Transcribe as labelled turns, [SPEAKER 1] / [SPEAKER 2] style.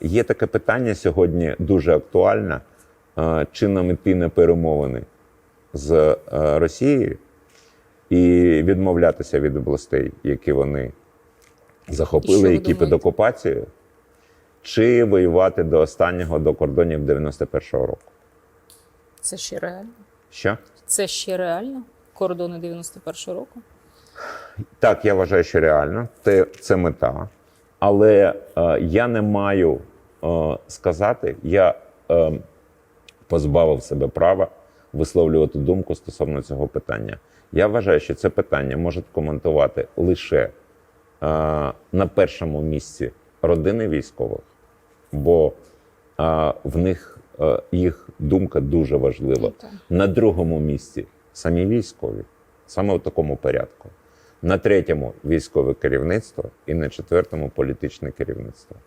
[SPEAKER 1] Є таке питання сьогодні дуже актуальне. Чи нам іти на перемовини з е, Росією і відмовлятися від областей, які вони захопили, які під окупацією, чи воювати до останнього до кордонів 91-го року?
[SPEAKER 2] Це ще реально?
[SPEAKER 1] Що?
[SPEAKER 2] Це ще реально? Кордони 91-го року?
[SPEAKER 1] Так, я вважаю, що реально. Це, це мета. Але е, я не маю е, сказати, я е, позбавив себе права висловлювати думку стосовно цього питання. Я вважаю, що це питання можуть коментувати лише е, на першому місці родини військових, бо е, в них е, їх думка дуже важлива.
[SPEAKER 2] Ну.
[SPEAKER 1] На другому місці самі військові, саме в такому порядку. На третьому військове керівництво і на четвертому політичне керівництво.